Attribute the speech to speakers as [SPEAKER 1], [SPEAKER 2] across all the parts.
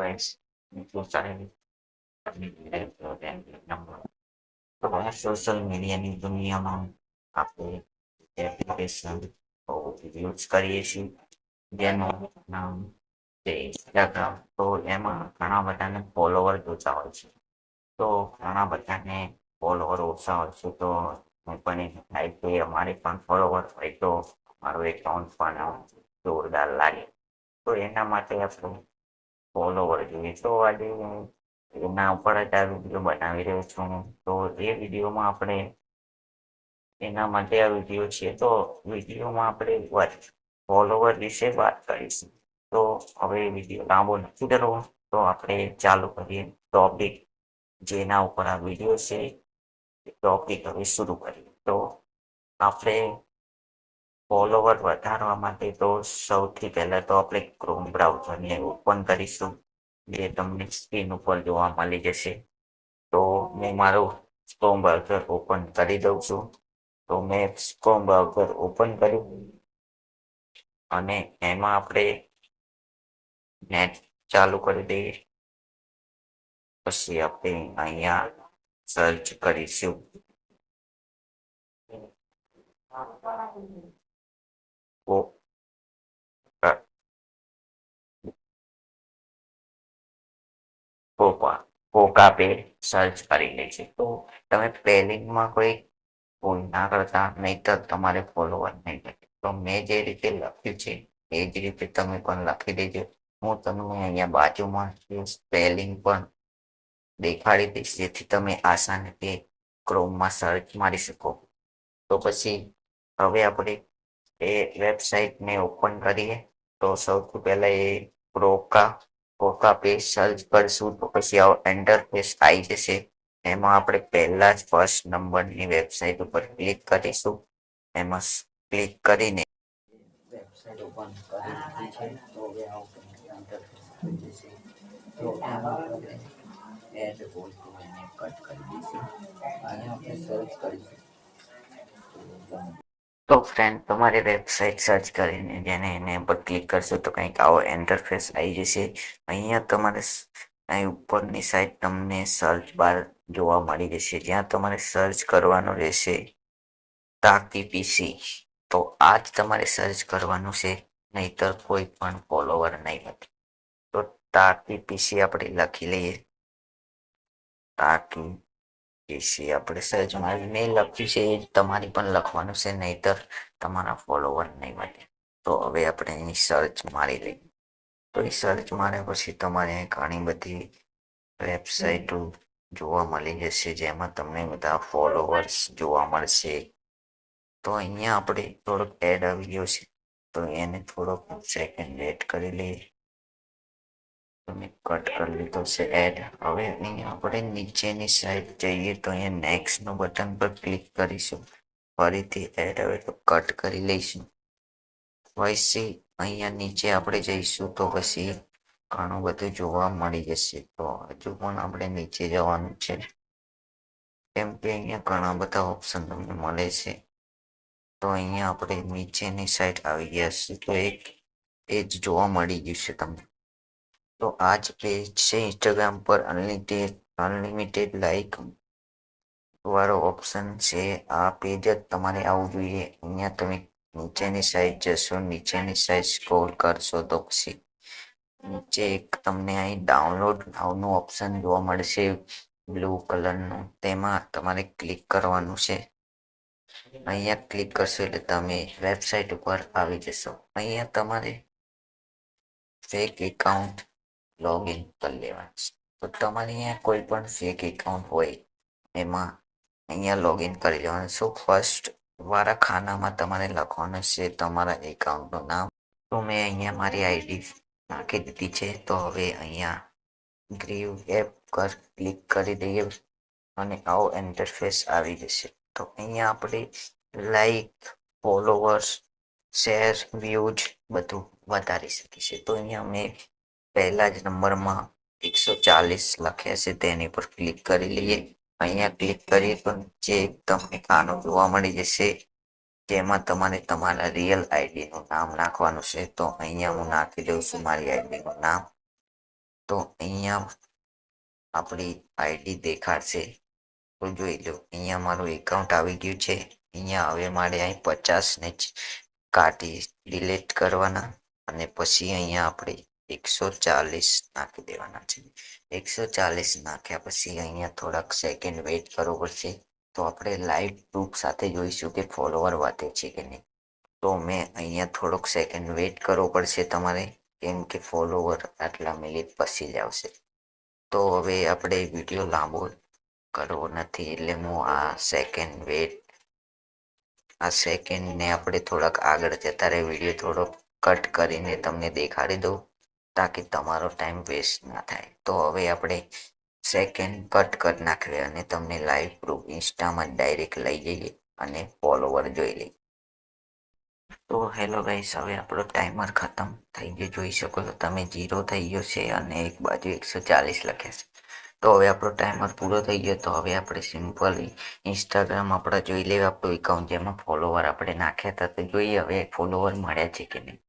[SPEAKER 1] pues આ social મીડિયાની દુનિયામાં આપણે એપ્લિકેશન યુઝ કરીએ છીએ જેનું નામ છે ઇન્સ્ટાગ્રામ તો એમાં ઘણા બધાને ફોલોવર જોતા હોય છે તો ઘણા બધાને ફોલોવર ઓછા હોય છે તો હું પણ થાય કે અમારે પણ ફોલોવર હોય તો મારું એકાઉન્ટ પણ જોરદાર લાગે તો એના માટે આપણે ફોલોવર જોઈએ તો આજે એના ઉપર જ આ વીડિયો બનાવી રહ્યો છું. તો એ વિડીયોમાં આપણે એના માટે આ વીડિયો છે, તો વિડીયોમાં આપણે વાત ફોલોવર વિશે વાત કરીશું. તો હવે વીડિયો લાંબો નથી કરવો, તો આપણે ચાલુ કરીએ ટોપિક જેના ઉપર આ વીડિયો છે ટોપિક હવે શરૂ કરીએ. તો આપણે ફોલોવર વધારવા માટે તો સૌથી પહેલા તો આપણે ક્રોમ બ્રાઉઝરને ઓપન કરીશું. જે તમને સ્ક્રીન ઉપર જોવા મળી જશે. તો હું મારું ક્રોમ બ્રાઉઝર ઓપન કરી દઉં છું. તો મેં ક્રોમ બ્રાઉઝર ઓપન કર્યું. અને એમાં આપણે નેટ ચાલુ કરી દઈએ. પછી આપણે અહીંયા સર્ચ કરીશું. કો- કા- કોકા પે સર્ચ કરી લે છે તો તમે સ્પેલિંગમાં કોઈ ભૂલ ના કરતા નહીતર તમારે ફોલોવર નહીં તો મેં જે રીતે લખ્યું છે એ જ રીતે તમે પણ લખી દેજો હું તમને અહીંયા બાજુમાં સ્પેલિંગ પણ દેખાડી દઈશ જેથી તમે આસાનીથી ક્રોમમાં સર્ચ મારી શકો તો પછી હવે આપણે એ વેબસાઇટને ઓપન કરીએ તો સૌથી પહેલા એ ક્રોકા કોકા પેજ સર્ચ કરશું તો પછી આવો એન્ટરફેસ આવી જશે. એમાં આપણે પહેલા જ ફર્સ્ટ નંબરની વેબસાઇટ ઉપર ક્લિક કરીશું. એમાં ક્લિક કરીને વેબસાઇટ ઓપન કરી દીધી છે. તો હવે આ ઇન્ટરફેસ જશે. તો આપણે એડ એને કટ કરી દઈશું. અહીંયા આપણે સર્ચ કરીશું. તો ફ્રેન્ડ તમારી વેબસાઇટ સર્ચ કરીને જેને એને પર ક્લિક કરશો તો કંઈક આવો ઇન્ટરફેસ આવી જશે. અહીંયા તમારે અહીં ઉપરની સાઈડ તમને સર્ચ બાર જોવા મળી જશે. જ્યાં તમારે સર્ચ કરવાનું રહેશે તાકી પીસી તો આ જ તમારે સર્ચ કરવાનું છે, નહીતર કોઈ પણ ફોલોવર નહીં હતું તો તાકી પીસી આપણે લખી લઈએ. તાકી પીસી આપણે સર્ચ મેં લખ્યું છે, એ તમારે પણ લખવાનું છે, નહીતર તમારા ફોલોવર નહીં મળે તો હવે આપણે એની સર્ચ મારી લઈએ. તો એ સર્ચ માર્યા પછી તમારે ઘણી બધી વેબસાઇટો જોવા મળી જશે, જેમાં તમને બધા ફોલોવર્સ જોવા મળશે. તો અહીંયા આપણે થોડોક એડ આવી ગયો છે. તો એને થોડોક સેકન્ડ વેટ કરી લઈએ. તમે કટ કરી લીધો છે એડ હવે અહીંયા આપણે નીચેની સાઈડ જઈએ તો અહીંયા નેક્સ્ટનું બટન પર ક્લિક કરીશું. ફરીથી એડ હવે તો કટ કરી લઈશું. પછી અહીંયા નીચે આપણે જઈશું તો પછી ઘણું બધું જોવા મળી જશે. તો હજુ પણ આપણે નીચે જવાનું છે. કેમ કે અહીંયા ઘણા બધા ઓપ્શન તમને મળે છે. તો અહીંયા આપણે નીચેની સાઈડ આવી ગયા છે. તો એક પેજ જોવા મળી ગયું છે તમને. તો આ જ પેજ છે ઇન્સ્ટાગ્રામ પર અનલિમિટેડ અનલિમિટેડ લાઈક વાળો ઓપ્શન છે. આ પેજ જ તમારે આવવું જોઈએ. અહીંયા તમે નીચેની સાઈડ જશો, નીચેની સાઈડ સ્ક્રોલ કરશો તો પછી નીચે એક તમને અહીં ડાઉનલોડ નાવનું ઓપ્શન જોવા મળશે બ્લુ કલરનું તેમાં તમારે ક્લિક કરવાનું છે. અહીંયા ક્લિક કરશો એટલે તમે વેબસાઇટ ઉપર આવી જશો. અહીંયા તમારે ફેક એકાઉન્ટ લોગિન કરી લેવાનું છે. તો તમારે અહીંયા કોઈ પણ ફેક એકાઉન્ટ હોય, એમાં અહીંયા લોગિન કરી લેવાનું. શું ફર્સ્ટ વાળા ખાનામાં તમારે લખવાનું છે તમારા એકાઉન્ટનું નામ. તો મેં અહીંયા મારી આઈડી નાખી દીધી છે. તો હવે અહીંયા ગ્રીવ એપ પર ક્લિક કરી દઈએ અને આવો ઇન્ટરફેસ આવી જશે. તો અહીંયા આપણે લાઈક ફોલોવર્સ શેર વ્યૂઝ બધું વધારી શકીએ છીએ. તો અહીંયા મેં પહેલા જ નંબરમાં એકસો ચાલીસ લખ્યા છે, તેની પર ક્લિક કરી લઈએ. અહીંયા ક્લિક કરીએ તો જે તમને ખાનું જોવા મળી જશે, જેમાં તમારે તમારા રિયલ આઈડી નું નામ નાખવાનું છે, તો અહીંયા હું નાખી દઉં છું મારી આઈડી નું નામ. તો અહીંયા આપણી આઈડી દેખાડશે. તો જોઈ લો, અહીંયા મારું એકાઉન્ટ આવી ગયું છે. અહીંયા હવે મારે અહીં પચાસને જ કાઢી ડિલીટ કરવાના. અને પછી અહીંયા આપણે એકસો ચાલીસ નાખી દેવાના છે. એકસો ચાલીસ નાખ્યા પછી અહીંયા થોડાક સેકન્ડ વેઇટ કરવો પડશે. તો આપણે લાઈવ પ્રૂફ સાથે જોઈશું કે ફોલોવર વધે છે કે નહીં. તો મેં અહીંયા થોડોક સેકન્ડ વેઇટ કરવો પડશે તમારે, કેમ કે ફોલોવર આટલા મિનિટ પછી જ આવશે. તો હવે આપણે વીડિયો લાંબો કરવો નથી, એટલે હું આ સેકન્ડ વેટ આ સેકન્ડને આપણે થોડાક આગળ જતા રહે. વીડિયો થોડોક કટ કરીને તમને દેખાડી દઉં. તાકી તમારો ટાઈમ વેસ્ટ ના થાય. તો હવે આપણે સેકન્ડ કટ કરી નાખીએ અને તમને લાઈવ પ્રૂફ ઇન્સ્ટામાં ડાયરેક્ટ લઈ જઈએ અને ફોલોવર જોઈ લઈએ. તો હેલો ગાઈસ હવે આપણો ટાઈમર ખતમ થઈ ગયો. જોઈ શકો છો તમે જીરો થઈ ગયો છે અને એક બાજુ એકસો ચાલીસ લખ્યા છે. તો હવે આપણો ટાઈમર પૂરો થઈ ગયો. તો હવે આપણે સિમ્પલી ઇન્સ્ટાગ્રામ આપણે જોઈ લેવા આપણું એકાઉન્ટ જેમાં ફોલોવર આપણે નાખ્યા હતા. તો જોઈએ હવે ફોલોવર મળ્યા છે કે નહીં.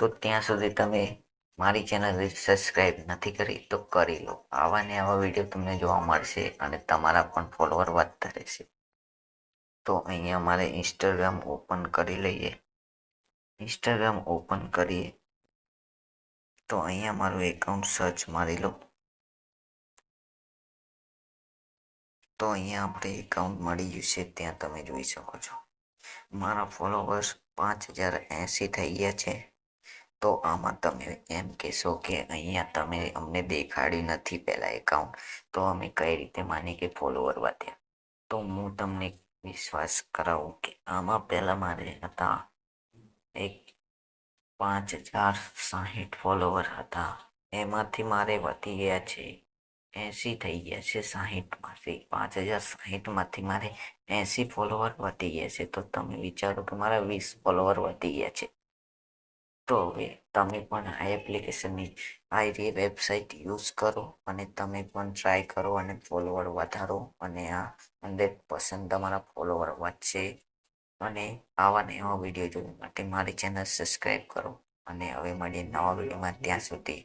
[SPEAKER 1] તો ત્યાં સુધી તમે મારી ચેનલ સબસ્ક્રાઈબ નથી કરી તો કરી લો. આવા ને આવા વીડિયો તમને જોવા મળશે અને તમારા પણ ફોલોવર વધતા રહેશે. તો અહીંયા મારે ઇન્સ્ટાગ્રામ ઓપન કરી લઈએ. ઇન્સ્ટાગ્રામ ઓપન કરીએ. તો અહીંયા મારું એકાઉન્ટ સર્ચ મારી લો. તો અહીંયા આપણે એકાઉન્ટ મળી ગયું છે, ત્યાં તમે જોઈ શકો છો. મારા ફોલોવર્સ પાંચ હજાર એંસી થઈ ગયા છે. તો આમાં તમે એમ કહેશો કે અહીંયા તમે અમને દેખાડ્યું નથી પહેલાં એકાઉન્ટ તો અમે કઈ રીતે માની કે ફોલોવર વધ્યા? તો હું તમને વિશ્વાસ કરાવું કે આમાં પહેલાં મારે હતા એક પાંચ હજાર સાહીઠ ફોલોવર હતા. એમાંથી મારે વધી ગયા છે એંસી થઈ ગયા છે સાહીઠમાંથી. પાંચ હજાર સાહીઠમાંથી મારે એંસી ફોલોવર વધી ગયા છે. તો તમે વિચારો કે મારા વીસ ફોલોવર વધી ગયા છે. તો હવે તમે પણ આ એપ્લિકેશનની આ રી વેબસાઇટ યુઝ કરો અને તમે પણ ટ્રાય કરો અને ફોલોવર વધારો અને આ હંડ્રેડ પર્સન્ટ તમારા ફોલોવર વધશે. અને આવા ને એવા વીડિયો જોવા માટે મારી ચેનલ સબસ્ક્રાઈબ કરો. અને હવે મળીએ નવા વિડીયોમાં. ત્યાં સુધી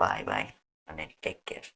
[SPEAKER 1] બાય બાય અને ટેક કેર.